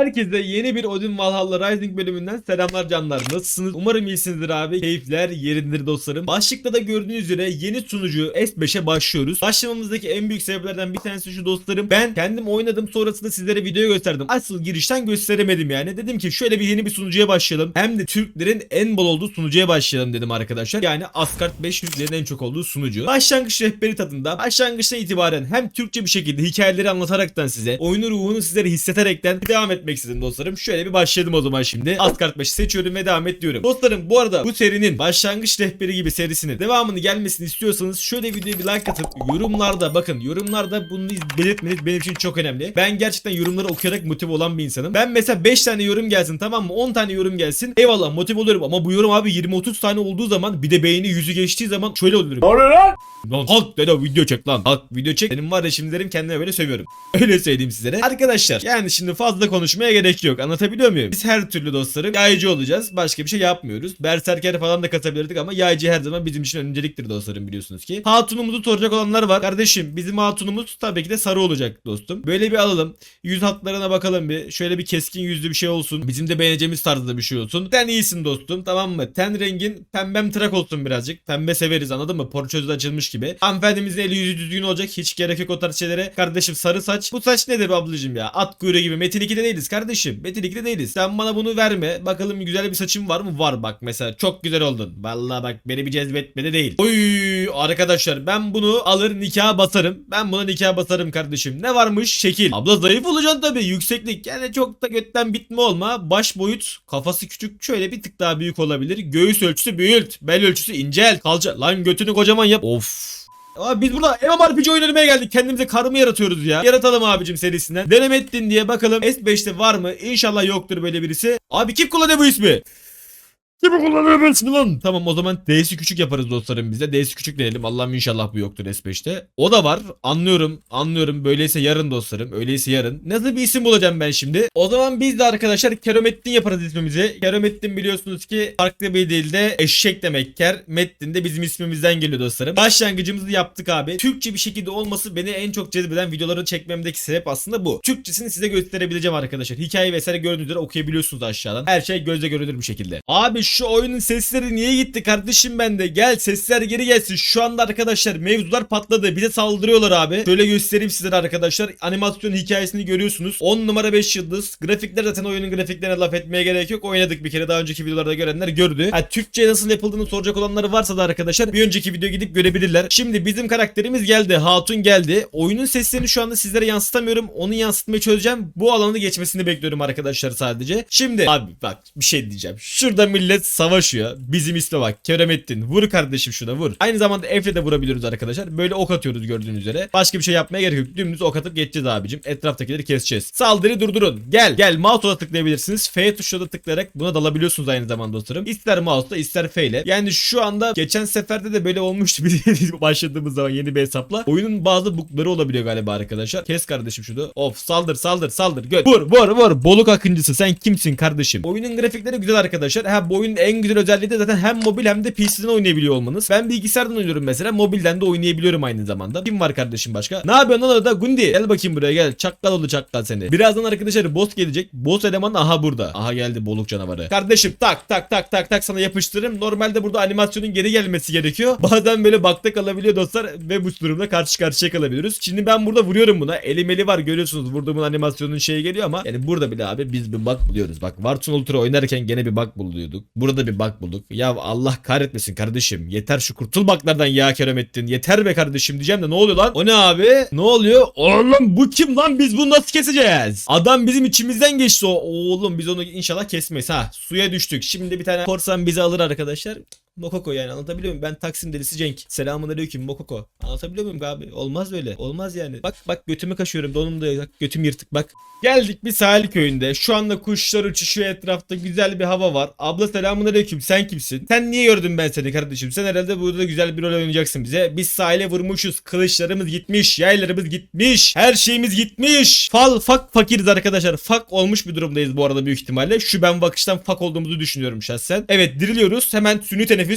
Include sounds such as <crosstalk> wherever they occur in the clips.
Herkese yeni bir Odin Valhalla Rising bölümünden selamlar canlar. Nasılsınız? Umarım iyisinizdir abi. Keyifler yerindedir dostlarım. Başlıkta da gördüğünüz üzere yeni sunucu S5'e başlıyoruz. Başlamamızdaki en büyük sebeplerden bir tanesi şu dostlarım. Ben kendim oynadım sonrasında sizlere video gösterdim. Asıl girişten gösteremedim yani. Dedim ki şöyle bir yeni bir sunucuya başlayalım. Hem de Türklerin en bol olduğu sunucuya başlayalım dedim arkadaşlar. Yani Asgard 5 Türklerin en çok olduğu sunucu. Başlangıç rehberi tadında başlangıçtan itibaren hem Türkçe bir şekilde hikayeleri anlataraktan size oyunun ruhunu sizlere hissetterekten devam etmek istedim dostlarım. Şöyle bir başladım o zaman şimdi. Asgard 5'i seçiyorum ve devam et diyorum. Dostlarım bu arada bu serinin başlangıç rehberi gibi serisinin devamını gelmesini istiyorsanız şöyle videoya bir like atıp yorumlarda bakın yorumlarda bunu belirtmeniz benim için çok önemli. Ben gerçekten yorumları okuyarak motive olan bir insanım. Ben mesela 5 tane yorum gelsin tamam mı? 10 tane yorum gelsin. Eyvallah motive oluyorum ama bu yorum abi 20-30 tane olduğu zaman bir de beğeni yüzü geçtiği zaman şöyle oluyorum. Lan kalk dede video çek lan. Kalk video çek. Benim var ya şimdi derim kendime böyle sövüyorum. <laughs> Öyle söyleyeyim sizlere. Arkadaşlar yani şimdi fazla konuşmaya gerek yok. Anlatabiliyor muyum? Biz her türlü dostlarım yaycı olacağız. Başka bir şey yapmıyoruz. Berserker falan da katabilirdik ama yaycı her zaman bizim için önceliktir dostlarım biliyorsunuz ki. Hatunumuzu soracak olanlar var. Kardeşim bizim hatunumuz tabii ki de sarı olacak dostum. Böyle bir alalım. Yüz hatlarına bakalım bir. Şöyle bir keskin yüzlü bir şey olsun. Bizim de beğeneceğimiz tarzda bir şey olsun. Sen iyisin dostum tamam mı? Ten rengin pembem tırak olsun birazcık. Pembe severiz anladın mı? Porçözü açılmış gibi. Hanımefendimizin eli yüzü düzgün olacak. Hiç gerek yok o tarz şeylere. Kardeşim sarı saç. Bu saç nedir be ablacım ya? At kuyruğu gibi. Metin 2'de değiliz kardeşim. 2'de değiliz. Sen bana bunu verme. Bakalım güzel bir saçın var mı? Var bak mesela. Çok güzel oldun. Vallahi bak beni bir cezbetmedi değil. Oy arkadaşlar ben bunu alır nikaha basarım. Ben buna nikaha basarım kardeşim. Ne varmış? Şekil. Abla zayıf olacaksın tabii. Yükseklik. Yani çok da götten bitme olma. Baş boyut. Kafası küçük. Şöyle bir tık daha büyük olabilir. Göğüs ölçüsü büyült. Bel ölçüsü incelt. Kalça. Lan götünü kocaman yap. Of. Abi biz burada MMORPG oynamaya geldik. Kendimize karımı yaratıyoruz ya. Yaratalım abicim serisinden. Deneme ettin diye bakalım S5'te var mı? İnşallah yoktur böyle birisi. Abi kim kullanıyor bu ismi? Kim kullanıyor bu ismi lan? Tamam o zaman D'si küçük yaparız dostlarım bize. D'si küçük diyelim. Allah'ım inşallah bu yoktur S5'te. O da var. Anlıyorum. Anlıyorum. Böyleyse yarın dostlarım. Öyleyse yarın. Nasıl bir isim bulacağım ben şimdi? O zaman biz de arkadaşlar Keromettin yaparız ismimizi. Keromettin biliyorsunuz ki farklı bir dilde eşek demek. Ker Mettin de bizim ismimizden geliyor dostlarım. Başlangıcımızı yaptık abi. Türkçe bir şekilde olması beni en çok cezbeden videoları çekmemdeki sebep aslında bu. Türkçesini size gösterebileceğim arkadaşlar. Hikaye vesaire gördüğünüz okuyabiliyorsunuz aşağıdan. Her şey gözle görülür bir şekilde. Abi şu oyunun sesleri niye gitti kardeşim bende? Gel sesler geri gelsin. Şu anda arkadaşlar mevzular patladı. Bize saldırıyorlar abi. Şöyle göstereyim sizlere arkadaşlar. Animasyon hikayesini görüyorsunuz. 10 numara 5 yıldız. Grafikler zaten oyunun grafiklerine laf etmeye gerek yok. Oynadık bir kere daha önceki videolarda görenler gördü. Ha, Türkçe nasıl yapıldığını soracak olanlar varsa da arkadaşlar bir önceki video gidip görebilirler. Şimdi bizim karakterimiz geldi. Hatun geldi. Oyunun seslerini şu anda sizlere yansıtamıyorum. Onu yansıtmaya çözeceğim. Bu alanı geçmesini bekliyorum arkadaşlar sadece. Şimdi abi bak bir şey diyeceğim. Şurada millet savaşıyor. Bizim isme bak. Keremettin. Vur kardeşim şuna vur. Aynı zamanda F'le de vurabiliyoruz arkadaşlar. Böyle ok atıyoruz gördüğünüz üzere. Başka bir şey yapmaya gerek yok. Dümdüz ok atıp geçeceğiz abicim. Etraftakileri keseceğiz. Saldırı durdurun. Gel. Gel. Mouse'a tıklayabilirsiniz. F tuşuna da tıklayarak buna dalabiliyorsunuz aynı zamanda dostlarım. İster mouse'la ister F ile. Yani şu anda geçen seferde de böyle olmuştu <laughs> başladığımız zaman yeni bir hesapla. Oyunun bazı bugları olabiliyor galiba arkadaşlar. Kes kardeşim şunu. Of saldır saldır saldır. Göt. Vur vur vur. Boluk akıncısı sen kimsin kardeşim? Oyunun grafikleri güzel arkadaşlar. Ha bu oyunun en güzel özelliği de zaten hem mobil hem de PC'den oynayabiliyor olmanız. Ben bilgisayardan oynuyorum mesela. Mobilden de oynayabiliyorum aynı zamanda. Kim var kardeşim başka? Ne yapıyorsun lan orada? Gundi. Gel bakayım buraya gel. Çakkal oldu çakkal seni. Birazdan arkadaşlar boss gelecek. Boss eleman aha burada. Aha geldi boluk canavarı. Kardeşim tak tak tak tak tak sana yapıştırırım. Normalde burada animasyonun geri gelmesi gerekiyor. <laughs> Bazen böyle bakta kalabiliyor dostlar ve bu durumda karşı karşıya kalabiliyoruz. Şimdi ben burada vuruyorum buna. Elim eli var görüyorsunuz. Vurduğumun animasyonun şeyi geliyor ama yani burada bile abi biz bir bug buluyoruz. Bak Warzone Ultra oynarken gene bir bug buluyorduk. Burada bir bug bulduk. Ya Allah kahretmesin kardeşim. Yeter şu kurtul buglardan ya Keremettin. Yeter be kardeşim diyeceğim de ne oluyor lan? O ne abi? Ne oluyor? Oğlum bu kim lan? Biz bunu nasıl keseceğiz? Adam bizim içimizden geçti o. Oğlum biz onu inşallah kesmeyiz. Ha suya düştük. Şimdi bir tane korsan bizi alır arkadaşlar. Mokoko yani anlatabiliyor muyum? Ben Taksim delisi Cenk. Selamun aleyküm Mokoko. Anlatabiliyor muyum abi? Olmaz böyle. Olmaz yani. Bak bak götümü kaşıyorum. Donum da bak, götüm yırtık bak. Geldik bir sahil köyünde. Şu anda kuşlar uçuşuyor etrafta. Güzel bir hava var. Abla selamun aleyküm. Sen kimsin? Sen niye gördün ben seni kardeşim? Sen herhalde burada güzel bir rol oynayacaksın bize. Biz sahile vurmuşuz. Kılıçlarımız gitmiş. Yaylarımız gitmiş. Her şeyimiz gitmiş. Fal fak fakiriz arkadaşlar. Fak olmuş bir durumdayız bu arada büyük ihtimalle. Şu ben bakıştan fak olduğumuzu düşünüyorum şahsen. Evet diriliyoruz. Hemen sünni teneffüs.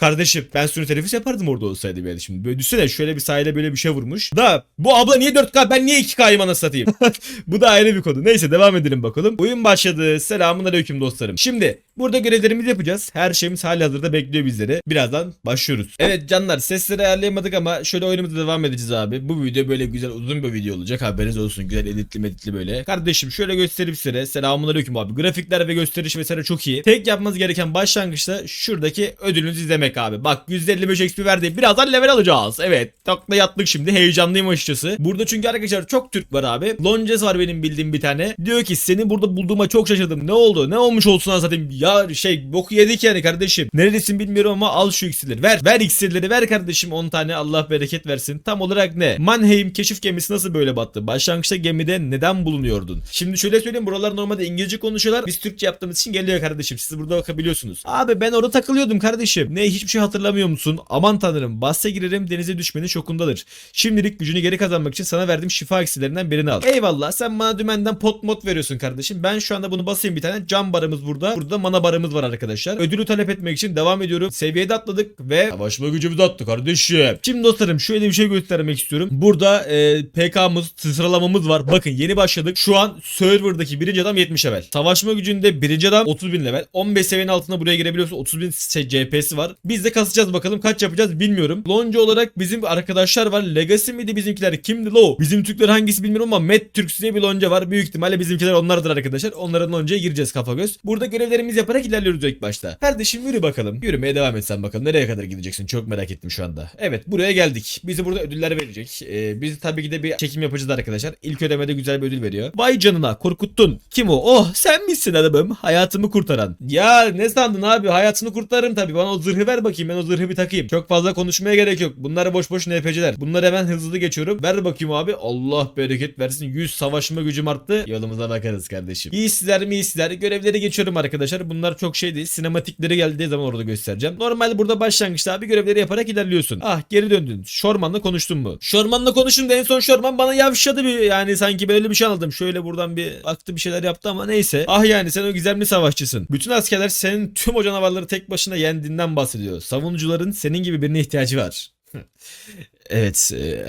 Kardeşim ben suni teneffüs yapardım orada olsaydım yani şimdi. Böyle düşünsene şöyle bir sahile böyle bir şey vurmuş. Da bu abla niye 4K ben niye 2K'yım anasını satayım. <laughs> bu da ayrı bir konu. Neyse devam edelim bakalım. Oyun başladı. Selamun aleyküm dostlarım. Şimdi burada görevlerimizi yapacağız. Her şeyimiz hali hazırda bekliyor bizleri. Birazdan başlıyoruz. Evet canlar sesleri ayarlayamadık ama şöyle oyunumuza devam edeceğiz abi. Bu video böyle güzel uzun bir video olacak. Haberiniz olsun. Güzel editli meditli böyle. Kardeşim şöyle göstereyim size. Selamun aleyküm abi. Grafikler ve gösteriş vesaire çok iyi. Tek yapmanız gereken başlangıçta şuradaki ödülünüzü izlemek abi. Bak 155 XP verdi. Birazdan level alacağız. Evet. Takla yattık şimdi. Heyecanlıyım açıkçası. Burada çünkü arkadaşlar çok Türk var abi. Lonces var benim bildiğim bir tane. Diyor ki seni burada bulduğuma çok şaşırdım. Ne oldu? Ne olmuş olsun zaten? Ya şey boku yedik yani kardeşim. Neredesin bilmiyorum ama al şu iksirleri. Ver. Ver iksirleri ver kardeşim 10 tane. Allah bereket versin. Tam olarak ne? Mannheim keşif gemisi nasıl böyle battı? Başlangıçta gemide neden bulunuyordun? Şimdi şöyle söyleyeyim. Buralar normalde İngilizce konuşuyorlar. Biz Türkçe yaptığımız için geliyor kardeşim. Siz burada bakabiliyorsunuz. Abi ben orada takılıyordum kardeşim. Ne hiçbir şey hatırlamıyor musun? Aman tanrım. Bahse girerim denize düşmenin şokundadır. Şimdilik gücünü geri kazanmak için sana verdiğim şifa iksirlerinden birini al. Eyvallah sen bana dümenden pot mod veriyorsun kardeşim. Ben şu anda bunu basayım bir tane. Cam barımız burada. Burada mana barımız var arkadaşlar. Ödülü talep etmek için devam ediyorum. Seviyede atladık ve savaşma gücümüzü attı kardeşim. Şimdi dostlarım şöyle bir şey göstermek istiyorum. Burada e, PK'mız sıralamamız var. Bakın yeni başladık. Şu an serverdaki birinci adam 70 level. Savaşma gücünde birinci adam 30 bin level. 15 seviyenin altında buraya girebiliyorsun. 30 bin CP'si var. Biz de kasacağız bakalım kaç yapacağız bilmiyorum. Lonca olarak bizim arkadaşlar var. Legacy miydi bizimkiler? Kimdi lo? Bizim Türkler hangisi bilmiyorum ama Met Türks diye bir lonca var. Büyük ihtimalle bizimkiler onlardır arkadaşlar. Onların loncaya gireceğiz kafa göz. Burada görevlerimizi yaparak ilerliyoruz ilk başta. Kardeşim yürü bakalım. Yürümeye devam etsen bakalım. Nereye kadar gideceksin? Çok merak ettim şu anda. Evet buraya geldik. Bize burada ödüller verecek. Ee, biz tabii ki de bir çekim yapacağız arkadaşlar. İlk ödemede güzel bir ödül veriyor. Vay canına korkuttun. Kim o? Oh sen misin adamım? Hayatımı kurtaran. Ya ne sandın abi? Hayatını kurtarırım tabii. Bana o zırhı ver bakayım. Ben o zırhı bir takayım. Çok fazla konuşmaya gerek yok. Bunlar boş boş NPC'ler. Bunları hemen hızlı geçiyorum. Ver bakayım abi. Allah bereket versin. 100 savaşma gücüm arttı. Yolumuza bakarız kardeşim. İyisiler mi iyisiler. Görevleri geçiyorum arkadaşlar. Bunlar çok şey değil. Sinematikleri geldiği zaman orada göstereceğim. Normalde burada başlangıçta abi görevleri yaparak ilerliyorsun. Ah geri döndün. Şorman'la konuştun mu? Şorman'la konuştum da en son Şorman bana yavşadı bir yani sanki böyle bir şey anladım. Şöyle buradan bir aktı bir şeyler yaptı ama neyse. Ah yani sen o gizemli savaşçısın. Bütün askerler senin tüm o canavarları tek başına yendiğinden bahsediyor. Savunucuların senin gibi birine ihtiyacı var. <laughs> Evet. e,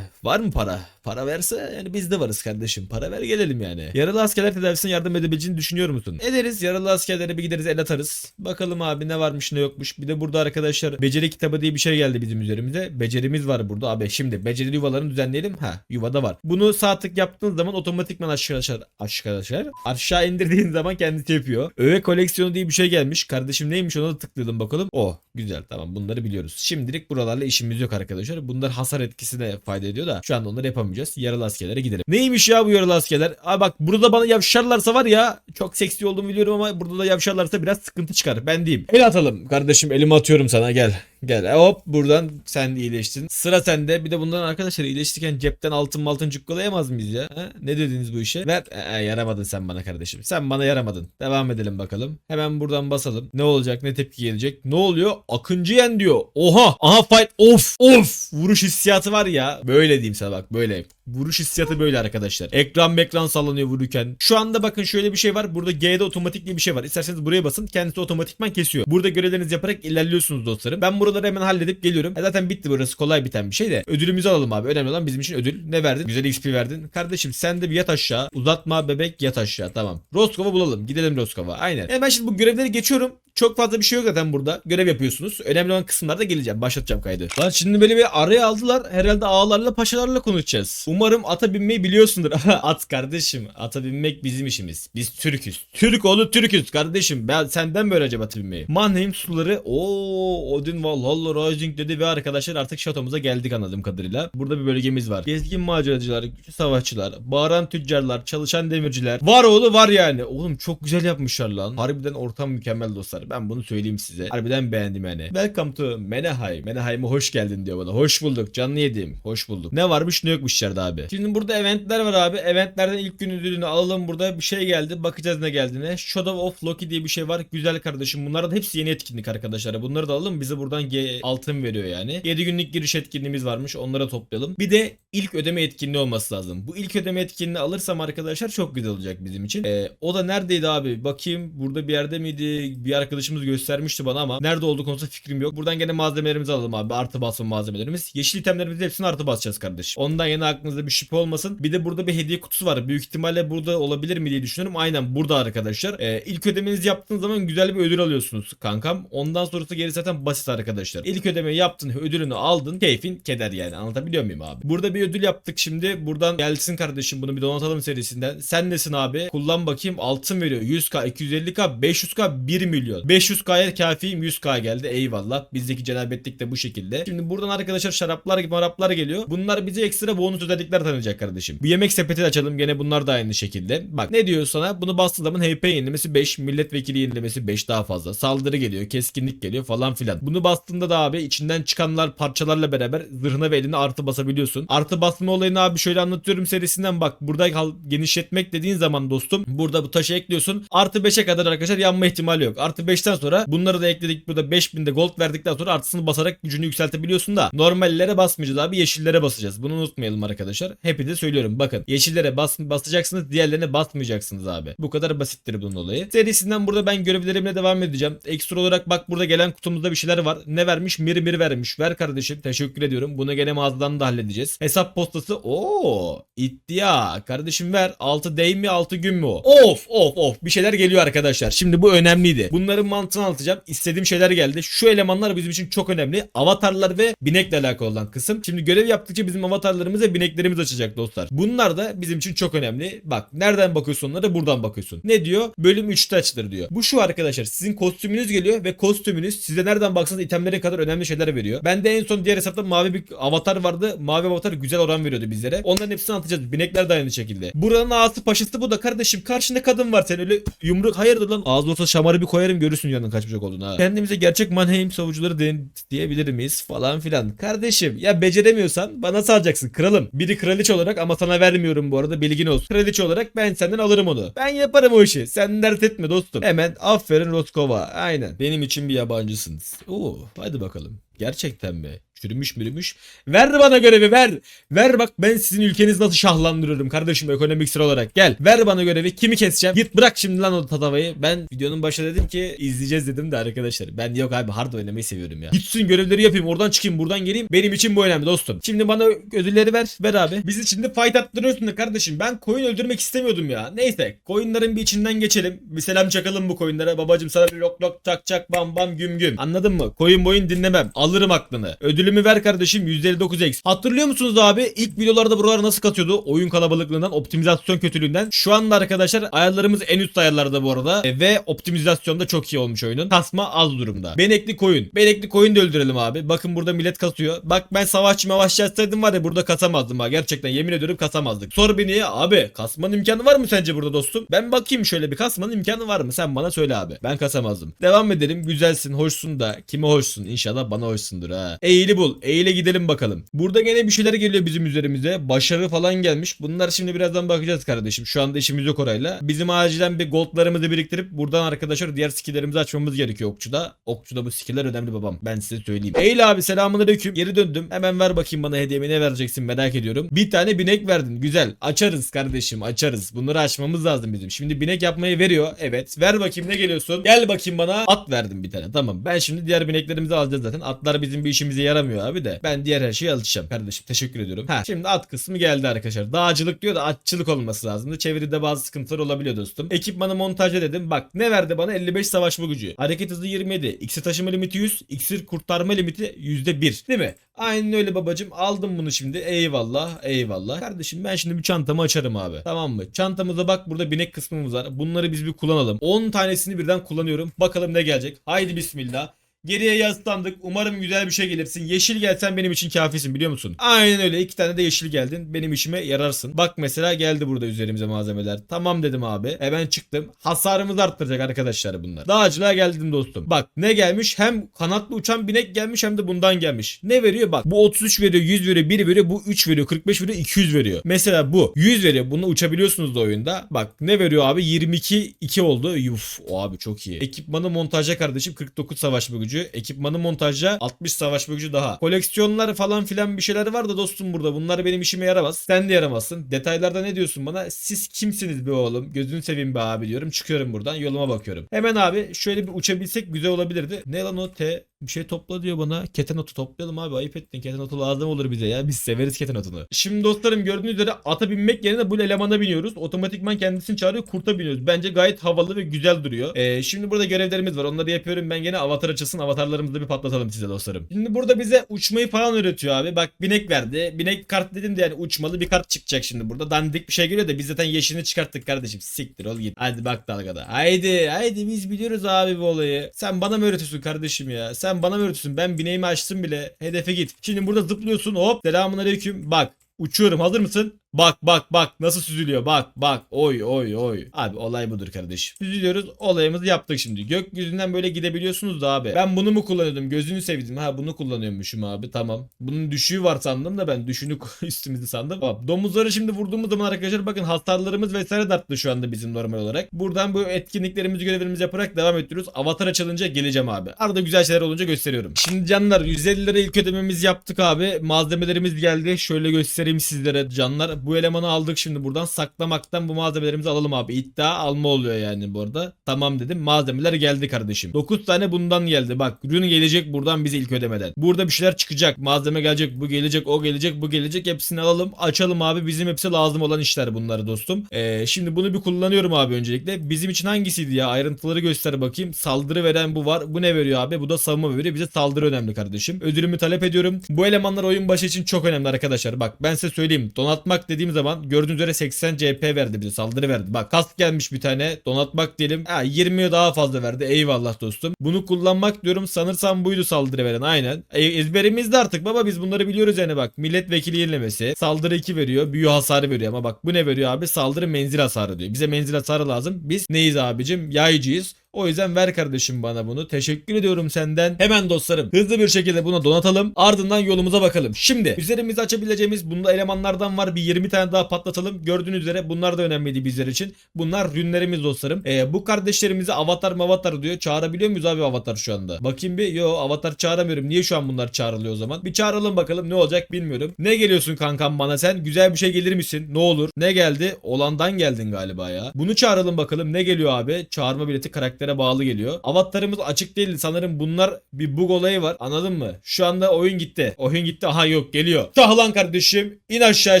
var mı para? Para verse yani biz de varız kardeşim. Para ver gelelim yani. Yaralı askerler tedavisine yardım edebileceğini düşünüyor musun? Ederiz. Yaralı askerlere bir gideriz el atarız. Bakalım abi ne varmış ne yokmuş. Bir de burada arkadaşlar beceri kitabı diye bir şey geldi bizim üzerimize. Becerimiz var burada abi. Şimdi beceri yuvalarını düzenleyelim. Ha yuvada var. Bunu sağ tık yaptığınız zaman otomatikman aşağı arkadaşlar aşağı indirdiğin zaman kendisi yapıyor. Öğe koleksiyonu diye bir şey gelmiş. Kardeşim neymiş ona da tıkladım bakalım. O güzel tamam bunları biliyoruz. Şimdilik buralarla işimiz yok arkadaşlar. Bunlar hasar etkisine fayda ediyor da şu anda onları yapamayacağız. Yaralı askerlere gidelim. Neymiş ya bu yaralı askerler? Aa bak burada bana yavşarlarsa var ya çok seksi olduğumu biliyorum ama burada da yavşarlarsa biraz sıkıntı çıkar. Ben diyeyim. El atalım kardeşim elimi atıyorum sana gel. Gel E, hop buradan sen iyileştin. Sıra sende. Bir de bundan arkadaşlar iyileştikken cepten altın altın cukkalayamaz mıyız ya? Ha? Ne dediniz bu işe? Ver. Ee, yaramadın sen bana kardeşim. Sen bana yaramadın. Devam edelim bakalım. Hemen buradan basalım. Ne olacak ne tepki gelecek? Ne oluyor? Akıncı yen diyor. Oha. Aha fight. Of. Of. Vuruş hissiyatı var ya. Böyle diyeyim sana bak böyle. Vuruş hissiyatı böyle arkadaşlar. Ekran ekran sallanıyor vururken. Şu anda bakın şöyle bir şey var. Burada G'de otomatik diye bir şey var. İsterseniz buraya basın. Kendisi otomatikman kesiyor. Burada görevlerinizi yaparak ilerliyorsunuz dostlarım. Ben buraları hemen halledip geliyorum. E zaten bitti burası. Kolay biten bir şey de. Ödülümüzü alalım abi. Önemli olan bizim için ödül. Ne verdin? Güzel XP verdin. Kardeşim sen de bir yat aşağı. Uzatma bebek yat aşağı. Tamam. Roskov'a bulalım. Gidelim Roskov'a. Aynen. Ben şimdi bu görevleri geçiyorum. Çok fazla bir şey yok zaten burada. Görev yapıyorsunuz. Önemli olan kısımlarda geleceğim. Başlatacağım kaydı. Lan şimdi böyle bir araya aldılar. Herhalde ağalarla paşalarla konuşacağız. Umarım ata binmeyi biliyorsundur. <laughs> At kardeşim. Ata binmek bizim işimiz. Biz Türküz. Türk oğlu Türküz kardeşim. Ben senden mi öğreneceğim ata binmeyi? Mannheim suları. Oo Odin Valhalla Rising dedi ve arkadaşlar artık şatomuza geldik anladığım kadarıyla. Burada bir bölgemiz var. Gezgin maceracılar, güçlü savaşçılar, bağıran tüccarlar, çalışan demirciler. Var oğlu var yani. Oğlum çok güzel yapmışlar lan. Harbiden ortam mükemmel dostlar. Ben bunu söyleyeyim size. Harbiden beğendim yani. Welcome to Menehay. Menehay'ıma hoş geldin diyor bana. Hoş bulduk. Canlı yedim. Hoş bulduk. Ne varmış ne yokmuş içeride. Abi. Şimdi burada eventler var abi. Eventlerden ilk gün ödülünü alalım. Burada bir şey geldi. Bakacağız ne geldiğine. Shadow of Loki diye bir şey var. Güzel kardeşim. Bunların hepsi yeni etkinlik arkadaşlar. Bunları da alalım. Bize buradan G altın veriyor yani. 7 günlük giriş etkinliğimiz varmış. Onlara toplayalım. Bir de ilk ödeme etkinliği olması lazım. Bu ilk ödeme etkinliğini alırsam arkadaşlar çok güzel olacak bizim için. Ee, o da neredeydi abi? Bakayım. Burada bir yerde miydi? Bir arkadaşımız göstermişti bana ama nerede olduğu konusunda fikrim yok. Buradan gene malzemelerimizi alalım abi. Artı basma malzemelerimiz. Yeşil itemlerimizin hepsini artı basacağız kardeşim. Ondan yana aklınızda bir şüphe olmasın. Bir de burada bir hediye kutusu var. Büyük ihtimalle burada olabilir mi diye düşünüyorum. Aynen burada arkadaşlar. Ee, ilk ödemenizi yaptığınız zaman güzel bir ödül alıyorsunuz kankam. Ondan sonrası geri zaten basit arkadaşlar. İlk ödemeyi yaptın, ödülünü aldın. Keyfin keder yani. Anlatabiliyor muyum abi? Burada bir ödül yaptık şimdi. Buradan gelsin kardeşim bunu bir donatalım serisinden. Sen nesin abi? Kullan bakayım. Altın veriyor. 100k, 250k, 500k, 1 milyon. 500k'ya kafiyim 100k geldi. Eyvallah. Bizdeki cenabetlik de bu şekilde. Şimdi buradan arkadaşlar şaraplar gibi maraplar geliyor. Bunlar bize ekstra bonus özellikler tanıyacak kardeşim. Bu yemek sepeti de açalım. Gene bunlar da aynı şekilde. Bak ne diyor sana? Bunu bastığı zaman HP yenilemesi 5, milletvekili yenilemesi 5 daha fazla. Saldırı geliyor, keskinlik geliyor falan filan. Bunu bastığında da abi içinden çıkanlar parçalarla beraber zırhına ve eline artı basabiliyorsun. Artı basma olayını abi şöyle anlatıyorum serisinden bak. Burada genişletmek dediğin zaman dostum burada bu taşı ekliyorsun. Artı 5'e kadar arkadaşlar yanma ihtimali yok. Artı 5'ten sonra bunları da ekledik. Burada 5000'de gold verdikten sonra artısını basarak gücünü yükseltebiliyorsun da normallere basmayacağız abi yeşillere basacağız. Bunu unutmayalım arkadaşlar. Hepinize söylüyorum bakın. Yeşillere bas basacaksınız diğerlerine basmayacaksınız abi. Bu kadar basittir bunun olayı. Serisinden burada ben görevlerimle devam edeceğim. Ekstra olarak bak burada gelen kutumuzda bir şeyler var. Ne vermiş? Miri miri vermiş. Ver kardeşim. Teşekkür ediyorum. Bunu gene mağazadan da halledeceğiz. Hesap postası. Oo, iddia. Kardeşim ver. 6 day mi 6 gün mü o? Of of of. Bir şeyler geliyor arkadaşlar. Şimdi bu önemliydi. Bunların mantığını anlatacağım. İstediğim şeyler geldi. Şu elemanlar bizim için çok önemli. Avatarlar ve binekle alakalı olan kısım. Şimdi görev yaptıkça bizim avatarlarımız ve bineklerimiz açacak dostlar. Bunlar da bizim için çok önemli. Bak nereden bakıyorsun onlara buradan bakıyorsun. Ne diyor? Bölüm 3'te açılır diyor. Bu şu arkadaşlar. Sizin kostümünüz geliyor ve kostümünüz size nereden baksanız itemlere kadar önemli şeyler veriyor. Bende en son diğer hesapta mavi bir avatar vardı. Mavi avatar güzel oran veriyordu bizlere. Onların hepsini atacağız. Binekler de aynı şekilde. Buranın ağası paşası bu da kardeşim. Karşında kadın var sen öyle yumruk hayırdır lan. Ağzı olsa şamarı bir koyarım görürsün yanın kaçmayacak olduğunu ha. Kendimize gerçek Mannheim savucuları de- diyebilir miyiz falan filan. Kardeşim ya beceremiyorsan bana salacaksın kralım. Biri kraliçe olarak ama sana vermiyorum bu arada bilgin olsun. Kraliçe olarak ben senden alırım onu. Ben yaparım o işi. Sen dert etme dostum. Hemen aferin Roskova. Aynen. Benim için bir yabancısınız. Oo hadi bakalım. Gerçekten mi? Çürümüş mürümüş. Ver bana görevi ver. Ver bak ben sizin ülkenizi nasıl şahlandırıyorum kardeşim ekonomiksel olarak. Gel ver bana görevi. Kimi keseceğim? Git bırak şimdi lan o tatavayı. Ben videonun başında dedim ki izleyeceğiz dedim de arkadaşlar. Ben yok abi hard oynamayı seviyorum ya. Gitsin görevleri yapayım oradan çıkayım buradan geleyim. Benim için bu önemli dostum. Şimdi bana ödülleri ver. Ver abi. Biz şimdi fight attırıyorsun da kardeşim. Ben koyun öldürmek istemiyordum ya. Neyse. Koyunların bir içinden geçelim. Bir selam çakalım bu koyunlara. Babacım sana bir lok lok çak çak bam bam güm güm. Anladın mı? Koyun boyun dinlemem. Alırım aklını. Ödülümü ver kardeşim. %59x. Hatırlıyor musunuz abi? İlk videolarda buralar nasıl katıyordu? Oyun kalabalıklığından, optimizasyon kötülüğünden. Şu anda arkadaşlar ayarlarımız en üst ayarlarda bu arada. E, ve optimizasyonda çok iyi olmuş oyunun. Kasma az durumda. Benekli koyun. Benekli koyun da öldürelim abi. Bakın burada millet kasıyor. Bak ben savaşçı açsaydım var ya burada kasamazdım ha. Gerçekten yemin ediyorum kasamazdık. Sor beni ya abi kasmanın imkanı var mı sence burada dostum? Ben bakayım şöyle bir kasmanın imkanı var mı? Sen bana söyle abi. Ben kasamazdım. Devam edelim. Güzelsin, hoşsun da. Kime hoşsun? İnşallah bana hoşsundur ha. Eğili bul. Eğile gidelim bakalım. Burada gene bir şeyler geliyor bizim üzerimize. Başarı falan gelmiş. Bunlar şimdi birazdan bakacağız kardeşim. Şu anda işimiz yok orayla. Bizim acilen bir goldlarımızı biriktirip buradan arkadaşlar diğer skilllerimizi açmamız gerekiyor okçuda. Okçuda bu skiller önemli babam. Ben size söyleyeyim. Eğil abi selamun aleyküm. Geri döndüm. Hemen ver bakayım bana hediyemi ne vereceksin merak ediyorum. Bir tane binek verdin. Güzel. Açarız kardeşim açarız. Bunları açmamız lazım bizim. Şimdi binek yapmayı veriyor. Evet. Ver bakayım ne geliyorsun. Gel bakayım bana. At verdim bir tane. Tamam. Ben şimdi diğer bineklerimizi alacağız zaten. Atlar bizim bir işimize yaramıyor abi de. Ben diğer her şeye alışacağım kardeşim. Teşekkür ediyorum. Ha şimdi at kısmı geldi arkadaşlar. Dağcılık diyor da atçılık olması lazımdı. Çeviride bazı sıkıntılar olabiliyor dostum. Ekipmanı montajla dedim. Bak ne verdi bana? 55 savaşma gücü. Hareket hızı 27. İksir taşıma limiti 100. İksir kurtarma limiti %1. Değil mi? Aynen öyle babacım. Aldım bunu şimdi. Eyvallah. Eyvallah. Kardeşim ben şimdi bir çantamı açarım abi. Tamam mı? Çantamıza bak burada binek kısmımız var. Bunları biz bir kullanalım. 10 tanesini birden kullanıyorum. Bakalım ne gelecek. Haydi bismillah. Geriye yaslandık. Umarım güzel bir şey gelirsin. Yeşil gelsen benim için kafisin biliyor musun? Aynen öyle. iki tane de yeşil geldin. Benim işime yararsın. Bak mesela geldi burada üzerimize malzemeler. Tamam dedim abi. Hemen çıktım. Hasarımızı arttıracak arkadaşlar bunlar. Dağcılığa geldim dostum. Bak ne gelmiş? Hem kanatlı uçan binek gelmiş hem de bundan gelmiş. Ne veriyor? Bak bu 33 veriyor, 100 veriyor, 1 veriyor, bu 3 veriyor, 45 veriyor, 200 veriyor. Mesela bu 100 veriyor. Bunu uçabiliyorsunuz da oyunda. Bak ne veriyor abi? 22 2 oldu. Yuf o abi çok iyi. Ekipmanı montajla kardeşim 49 savaşma gücü. Ekipmanı montajla 60 savaşma gücü daha. Koleksiyonlar falan filan bir şeyler var da dostum burada. Bunlar benim işime yaramaz. Sen de yaramazsın. Detaylarda ne diyorsun bana? Siz kimsiniz be oğlum? Gözünü seveyim be abi diyorum. Çıkıyorum buradan. Yoluma bakıyorum. Hemen abi şöyle bir uçabilsek güzel olabilirdi. Ne lan o T? Bir şey topla diyor bana. Keten otu toplayalım abi. Ayıp ettin. Keten otu lazım olur bize ya. Biz severiz keten otunu. Şimdi dostlarım gördüğünüz üzere ata binmek yerine bu elemana biniyoruz. Otomatikman kendisini çağırıyor. Kurta biniyoruz. Bence gayet havalı ve güzel duruyor. Ee, şimdi burada görevlerimiz var. Onları yapıyorum. Ben gene avatar açılsın. Avatarlarımızı bir patlatalım size dostlarım. Şimdi burada bize uçmayı falan öğretiyor abi. Bak binek verdi. Binek kart dedim de yani uçmalı bir kart çıkacak şimdi burada. Dandik bir şey geliyor da biz zaten yeşilini çıkarttık kardeşim. Siktir ol git. Hadi bak dalgada. Haydi haydi biz biliyoruz abi bu olayı. Sen bana mı öğretiyorsun kardeşim ya? Sen bana mı öğretiyorsun? Ben bineğimi açtım bile. Hedefe git. Şimdi burada zıplıyorsun. Hop. Selamun aleyküm. Bak. Uçuyorum. Hazır mısın? Bak bak bak nasıl süzülüyor bak bak oy oy oy. Abi olay budur kardeşim. Süzülüyoruz olayımızı yaptık şimdi. Gökyüzünden böyle gidebiliyorsunuz da abi. Ben bunu mu kullanıyordum gözünü sevdim. Ha bunu kullanıyormuşum abi tamam. Bunun düşüğü var sandım da ben düşüğünü <laughs> üstümüzde sandım. Hop, domuzları şimdi vurduğumuz zaman arkadaşlar bakın hasarlarımız vesaire de arttı şu anda bizim normal olarak. Buradan bu etkinliklerimizi görevlerimizi yaparak devam ettiriyoruz. Avatar açılınca geleceğim abi. Arada güzel şeyler olunca gösteriyorum. Şimdi canlar 150 lira ilk ödememizi yaptık abi. Malzemelerimiz geldi. Şöyle göstereyim sizlere canlar bu elemanı aldık şimdi buradan saklamaktan bu malzemelerimizi alalım abi. İddia alma oluyor yani bu arada. Tamam dedim malzemeler geldi kardeşim. 9 tane bundan geldi bak ürün gelecek buradan bize ilk ödemeden. Burada bir şeyler çıkacak malzeme gelecek bu gelecek o gelecek bu gelecek hepsini alalım açalım abi bizim hepsi lazım olan işler bunları dostum. Ee, şimdi bunu bir kullanıyorum abi öncelikle. Bizim için hangisiydi ya ayrıntıları göster bakayım. Saldırı veren bu var. Bu ne veriyor abi? Bu da savunma veriyor. Bize saldırı önemli kardeşim. Ödülümü talep ediyorum. Bu elemanlar oyun başı için çok önemli arkadaşlar. Bak ben size söyleyeyim. Donatmak dediğim zaman gördüğünüz üzere 80 CP verdi bize saldırı verdi. Bak kask gelmiş bir tane donatmak diyelim. Ha 20 daha fazla verdi. Eyvallah dostum. Bunu kullanmak diyorum sanırsam buydu saldırı veren aynen. E, ezberimizde artık baba biz bunları biliyoruz yani bak. Milletvekili yenilemesi. Saldırı 2 veriyor. Büyü hasarı veriyor ama bak bu ne veriyor abi? Saldırı menzil hasarı diyor. Bize menzil hasarı lazım. Biz neyiz abicim? Yaycıyız. O yüzden ver kardeşim bana bunu. Teşekkür ediyorum senden. Hemen dostlarım hızlı bir şekilde buna donatalım. Ardından yolumuza bakalım. Şimdi üzerimizi açabileceğimiz bunda elemanlardan var. Bir 20 tane daha patlatalım. Gördüğünüz üzere bunlar da önemliydi bizler için. Bunlar rünlerimiz dostlarım. Ee, bu kardeşlerimizi avatar mavatar diyor. Çağırabiliyor muyuz abi avatar şu anda? Bakayım bir. Yo avatar çağıramıyorum. Niye şu an bunlar çağrılıyor o zaman? Bir çağıralım bakalım ne olacak bilmiyorum. Ne geliyorsun kankam bana sen? Güzel bir şey gelir misin? Ne olur? Ne geldi? Olandan geldin galiba ya. Bunu çağıralım bakalım. Ne geliyor abi? Çağırma bileti karakter karaktere bağlı geliyor. Avatarımız açık değildi. Sanırım bunlar bir bug olayı var. Anladın mı? Şu anda oyun gitti. Oyun gitti. Aha yok geliyor. Tah lan kardeşim. İn aşağı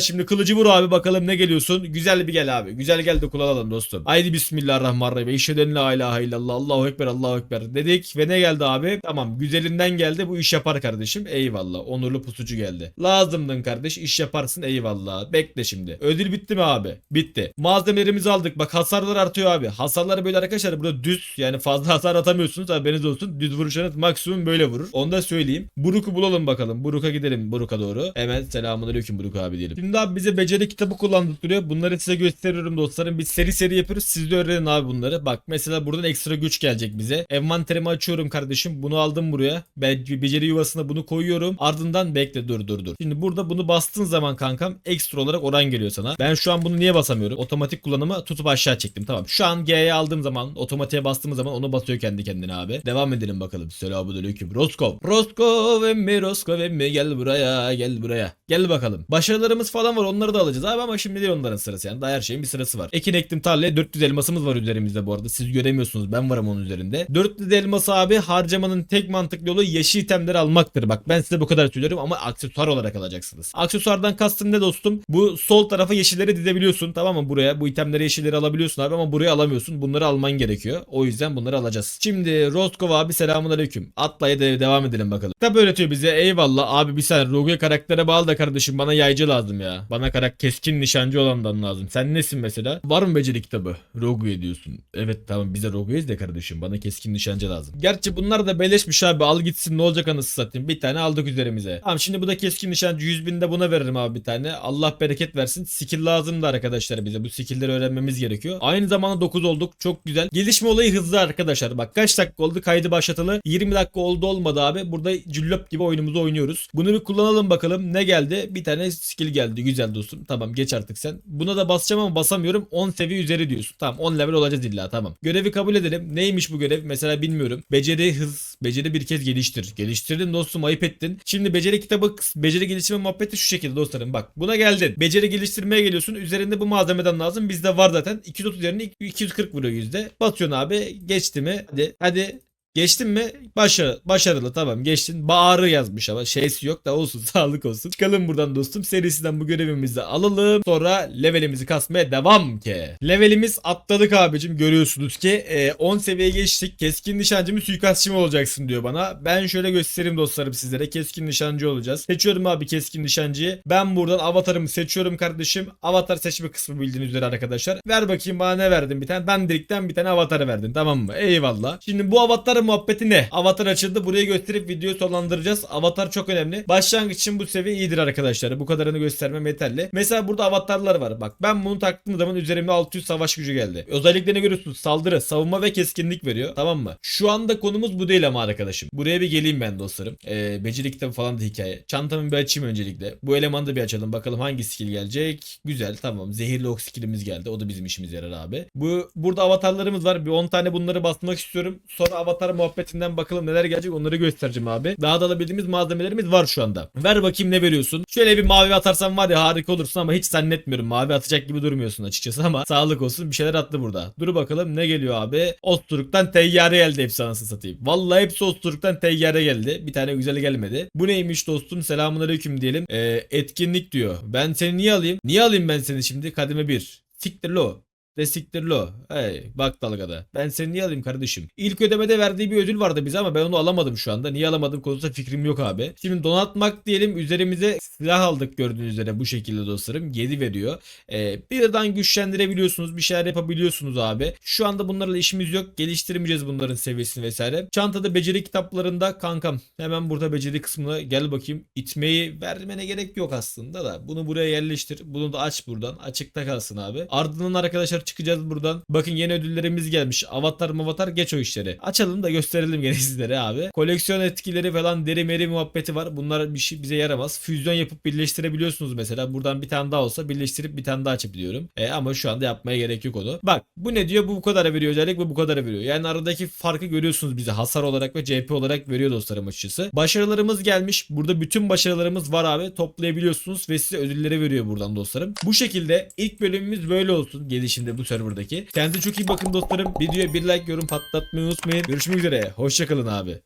şimdi. Kılıcı vur abi bakalım ne geliyorsun. Güzel bir gel abi. Güzel gel de kullanalım dostum. Haydi bismillahirrahmanirrahim. Eşheden la ilahe illallah. Allahu ekber Allahu ekber dedik. Ve ne geldi abi? Tamam güzelinden geldi. Bu iş yapar kardeşim. Eyvallah. Onurlu pusucu geldi. Lazımdın kardeş. iş yaparsın. Eyvallah. Bekle şimdi. Ödül bitti mi abi? Bitti. Malzemelerimizi aldık. Bak hasarlar artıyor abi. Hasarları böyle arkadaşlar burada düz yani fazla <laughs> hasar atamıyorsunuz haberiniz olsun. Düz vuruşlarınız maksimum böyle vurur. Onu da söyleyeyim. Buruk'u bulalım bakalım. Buruk'a gidelim Buruk'a doğru. Hemen selamünaleyküm Buruk abi diyelim. Şimdi abi bize beceri kitabı kullandırıyor. Bunları size gösteriyorum dostlarım. Biz seri seri yapıyoruz. Siz de öğrenin abi bunları. Bak mesela buradan ekstra güç gelecek bize. Envanterimi açıyorum kardeşim. Bunu aldım buraya. Ben beceri yuvasına bunu koyuyorum. Ardından bekle dur dur dur. Şimdi burada bunu bastığın zaman kankam ekstra olarak oran geliyor sana. Ben şu an bunu niye basamıyorum? Otomatik kullanımı tutup aşağı çektim. Tamam. Şu an G'ye aldığım zaman otomatiğe bastığım zaman onu basıyor kendi kendine abi. Devam edelim bakalım. Selamünaleyküm. Roskov. Roskov emmi Roskov emmi gel buraya gel buraya. Gel bakalım. Başarılarımız falan var onları da alacağız abi ama şimdi değil onların sırası yani. Daha her şeyin bir sırası var. Ekin ektim tarlaya 400 elmasımız var üzerimizde bu arada. Siz göremiyorsunuz ben varım onun üzerinde. 400 elması abi harcamanın tek mantıklı yolu yeşil itemleri almaktır. Bak ben size bu kadar söylüyorum ama aksesuar olarak alacaksınız. Aksesuardan kastım ne dostum? Bu sol tarafa yeşilleri dizebiliyorsun tamam mı? Buraya bu itemleri yeşilleri alabiliyorsun abi ama buraya alamıyorsun. Bunları alman gerekiyor. O yüzden bunları alacağız. Şimdi Rostkov abi selamun aleyküm. Atlaya de devam edelim bakalım. Kitap öğretiyor bize eyvallah. Abi bir saniye Rogue'ya karaktere bağlı da kardeşim bana yaycı lazım ya. Bana karak keskin nişancı olandan lazım. Sen nesin mesela? Var mı beceri kitabı? Rogue'ya diyorsun. Evet tamam bize Rogue'yiz de kardeşim. Bana keskin nişancı lazım. Gerçi bunlar da beleşmiş abi. Al gitsin ne olacak anasını satayım. Bir tane aldık üzerimize. Tamam şimdi bu da keskin nişancı 100 bin de buna veririm abi bir tane. Allah bereket versin. Skill lazım da arkadaşlar bize. Bu skillleri öğrenmemiz gerekiyor. Aynı zamanda 9 olduk. Çok güzel. Gelişme olayı hızlı arkadaşlar. Bak kaç dakika oldu kaydı başlatalı. 20 dakika oldu olmadı abi. Burada cüllop gibi oyunumuzu oynuyoruz. Bunu bir kullanalım bakalım. Ne geldi? Bir tane skill geldi. Güzel dostum. Tamam geç artık sen. Buna da basacağım ama basamıyorum. 10 seviye üzeri diyorsun. Tamam 10 level olacağız illa tamam. Görevi kabul edelim. Neymiş bu görev? Mesela bilmiyorum. Beceri hız. Beceri bir kez geliştir. Geliştirdin dostum ayıp ettin. Şimdi beceri kitabı beceri geliştirme muhabbeti şu şekilde dostlarım. Bak buna geldin. Beceri geliştirmeye geliyorsun. Üzerinde bu malzemeden lazım. Bizde var zaten. 230 yerine 240 vuruyor yüzde. Basıyorsun abi. Geçti mi? Hadi. Hadi. Geçtin mi? Başarı, başarılı tamam geçtin. Bağrı yazmış ama şeysi yok da olsun <laughs> sağlık olsun. Çıkalım buradan dostum. Serisinden bu görevimizi alalım. Sonra levelimizi kasmaya devam ki. Levelimiz atladık abicim. Görüyorsunuz ki e, 10 seviyeye geçtik. Keskin nişancı mı suikastçı mı olacaksın diyor bana. Ben şöyle göstereyim dostlarım sizlere. Keskin nişancı olacağız. Seçiyorum abi keskin nişancıyı. Ben buradan avatarımı seçiyorum kardeşim. Avatar seçme kısmı bildiğiniz üzere arkadaşlar. Ver bakayım bana ne verdin bir tane. Ben direkten bir tane avatarı verdin tamam mı? Eyvallah. Şimdi bu avatar muhabbeti ne? Avatar açıldı. Burayı gösterip videoyu sonlandıracağız. Avatar çok önemli. Başlangıç için bu seviye iyidir arkadaşlar. Bu kadarını göstermem yeterli. Mesela burada avatarlar var. Bak ben bunu taktığım zaman üzerimde 600 savaş gücü geldi. Özelliklerini görüyorsunuz. Saldırı, savunma ve keskinlik veriyor. Tamam mı? Şu anda konumuz bu değil ama arkadaşım. Buraya bir geleyim ben dostlarım. Ee, beceri kitabı falan da hikaye. Çantamı bir açayım öncelikle. Bu elemanı da bir açalım. Bakalım hangi skill gelecek. Güzel tamam. Zehirli ok skillimiz geldi. O da bizim işimiz yarar abi. Bu burada avatarlarımız var. Bir 10 tane bunları basmak istiyorum. Sonra avatar muhabbetinden bakalım neler gelecek onları göstereceğim abi. Daha da alabildiğimiz malzemelerimiz var şu anda. Ver bakayım ne veriyorsun. Şöyle bir mavi atarsan var ya harika olursun ama hiç zannetmiyorum. Mavi atacak gibi durmuyorsun açıkçası ama sağlık olsun bir şeyler attı burada. Dur bakalım ne geliyor abi. Osturuk'tan teyyare geldi hepsi anasını satayım. Vallahi hepsi Osturuk'tan teyyare geldi. Bir tane güzel gelmedi. Bu neymiş dostum selamun aleyküm diyelim. Ee, etkinlik diyor. Ben seni niye alayım? Niye alayım ben seni şimdi? Kademe 1. Siktir lo. Destektir lo. Hey bak dalgada. Ben seni niye alayım kardeşim? İlk ödemede verdiği bir ödül vardı bize ama ben onu alamadım şu anda. Niye alamadım konusunda fikrim yok abi. Şimdi donatmak diyelim üzerimize silah aldık gördüğünüz üzere bu şekilde dostlarım. 7 veriyor. Ee, birden güçlendirebiliyorsunuz. Bir şeyler yapabiliyorsunuz abi. Şu anda bunlarla işimiz yok. Geliştirmeyeceğiz bunların seviyesini vesaire. Çantada beceri kitaplarında kankam hemen burada beceri kısmına gel bakayım. İtmeyi vermene gerek yok aslında da. Bunu buraya yerleştir. Bunu da aç buradan. Açıkta kalsın abi. Ardından arkadaşlar çıkacağız buradan. Bakın yeni ödüllerimiz gelmiş. Avatar mavatar geç o işleri. Açalım da gösterelim gene <laughs> sizlere abi. Koleksiyon etkileri falan deri meri muhabbeti var. Bunlar bir şey bize yaramaz. Füzyon yapıp birleştirebiliyorsunuz mesela. Buradan bir tane daha olsa birleştirip bir tane daha açabiliyorum. E, ama şu anda yapmaya gerek yok onu. Bak bu ne diyor? Bu bu kadar veriyor özellik ve bu kadar veriyor. Yani aradaki farkı görüyorsunuz bize. Hasar olarak ve CP olarak veriyor dostlarım açıkçası. Başarılarımız gelmiş. Burada bütün başarılarımız var abi. Toplayabiliyorsunuz ve size ödülleri veriyor buradan dostlarım. Bu şekilde ilk bölümümüz böyle olsun. Gelişimde bu serverdaki. Kendinize çok iyi bakın dostlarım. Videoya bir like yorum patlatmayı unutmayın. Görüşmek üzere. Hoşçakalın abi.